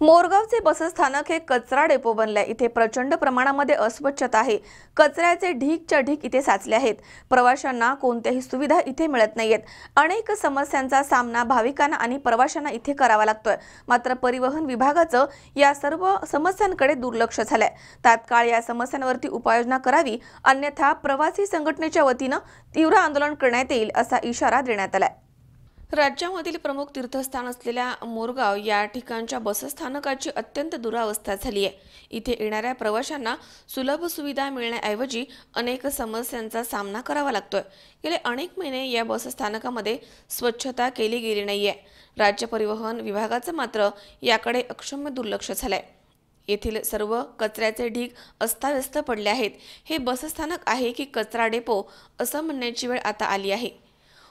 मोरगावचे बसस्थानक हे कचरा डेपो बनलंय. इथे प्रचंड प्रमाणामध्ये अस्वच्छता आहे. कचऱ्याचे ढीकच्या ढीक इथे साचले आहेत. प्रवाशांना कोणत्याही सुविधा इथे मिळत नाहीयेत. अनेक समस्यांचा सामना भाविकांना आणि प्रवाशांना इथे करावा लागतोय. मात्र परिवहन विभागाचं या सर्व समस्यांकडे दुर्लक्ष झालंय. तात्काळ या समस्यांवरती उपाययोजना करावी अन्यथा प्रवासी संघटनेच्या वतीनं तीव्र आंदोलन करण्यात येईल असा इशारा देण्यात आलाय. राज्यामधील प्रमुख तीर्थस्थान असलेल्या मोरगाव या ठिकाणच्या बसस्थानकाची अत्यंत दुरावस्था झाली आहे. इथे येणाऱ्या प्रवाशांना सुलभ सुविधा मिळण्याऐवजी अनेक समस्यांचा सामना करावा लागतोय. गेले अनेक महिने या बसस्थानकामध्ये स्वच्छता केली गेली नाहीये. राज्य परिवहन विभागाचं मात्र याकडे अक्षम्य दुर्लक्ष झालंय. येथील सर्व कचऱ्याचे ढीग अस्ताव्यस्त पडले आहेत. हे बसस्थानक आहे की कचरा डेपो असं म्हणण्याची वेळ आता आली आहे.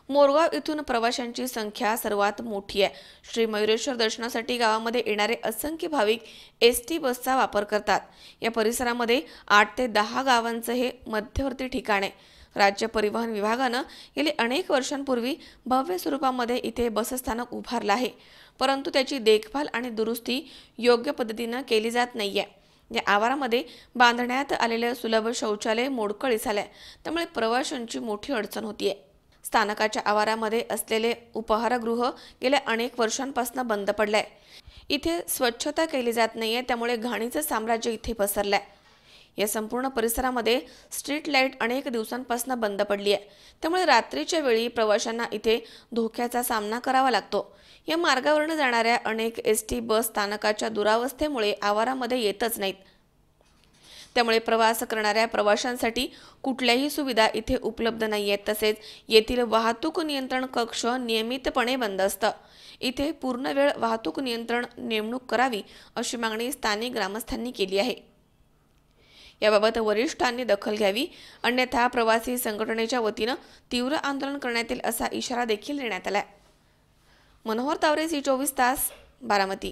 मोरगाव इथून प्रवाशांची संख्या सर्वात मोठी आहे. श्री मयुरेश्वर दर्शनासाठी गावामध्ये येणारे असंख्य भाविक एस टी बसचा वापर करतात. या परिसरामध्ये आठ ते दहा गावांचं हे मध्यवर्ती ठिकाण आहे. राज्य परिवहन विभागानं गेली अनेक वर्षांपूर्वी भव्य स्वरूपामध्ये इथे बसस्थानक उभारलं आहे. परंतु त्याची देखभाल आणि दुरुस्ती योग्य पद्धतीनं केली जात नाहीये. या आवारामध्ये बांधण्यात आलेलं सुलभ शौचालय मोडकळीस आलंय. त्यामुळे प्रवाशांची मोठी अडचण होतीये. स्थानकाच्या आवारामध्ये असलेले उपहारगृह गेल्या अनेक वर्षांपासून बंद पडलंय. इथे स्वच्छता केली जात नाहीये त्यामुळे घाणीचं साम्राज्य इथे पसरलंय. या संपूर्ण परिसरामध्ये स्ट्रीट लाइट अनेक दिवसांपासून बंद पडली आहे त्यामुळे रात्रीच्या वेळी प्रवाशांना इथे धोक्याचा सामना करावा लागतो. या मार्गावरून जाणाऱ्या अनेक एस टी बस स्थानकाच्या दुरावस्थेमुळे आवारामध्ये येतच नाहीत. त्यामुळे प्रवास करणाऱ्या प्रवाशांसाठी कुठल्याही सुविधा इथे उपलब्ध नाही आहेत तसेच येथील वाहतूक नियंत्रण कक्ष नियमितपणे बंद असतं. इथे पूर्ण वेळ वाहतूक नियंत्रण नेमणूक करावी अशी मागणी स्थानिक ग्रामस्थांनी केली आहे. याबाबत वरिष्ठांनी दखल घ्यावी अन्यथा प्रवासी संघटनेच्या वतीनं तीव्र आंदोलन करण्यात येईल असा इशारा देखील देण्यात आला मनोहर तावरे सी चोवीस तास बारामती.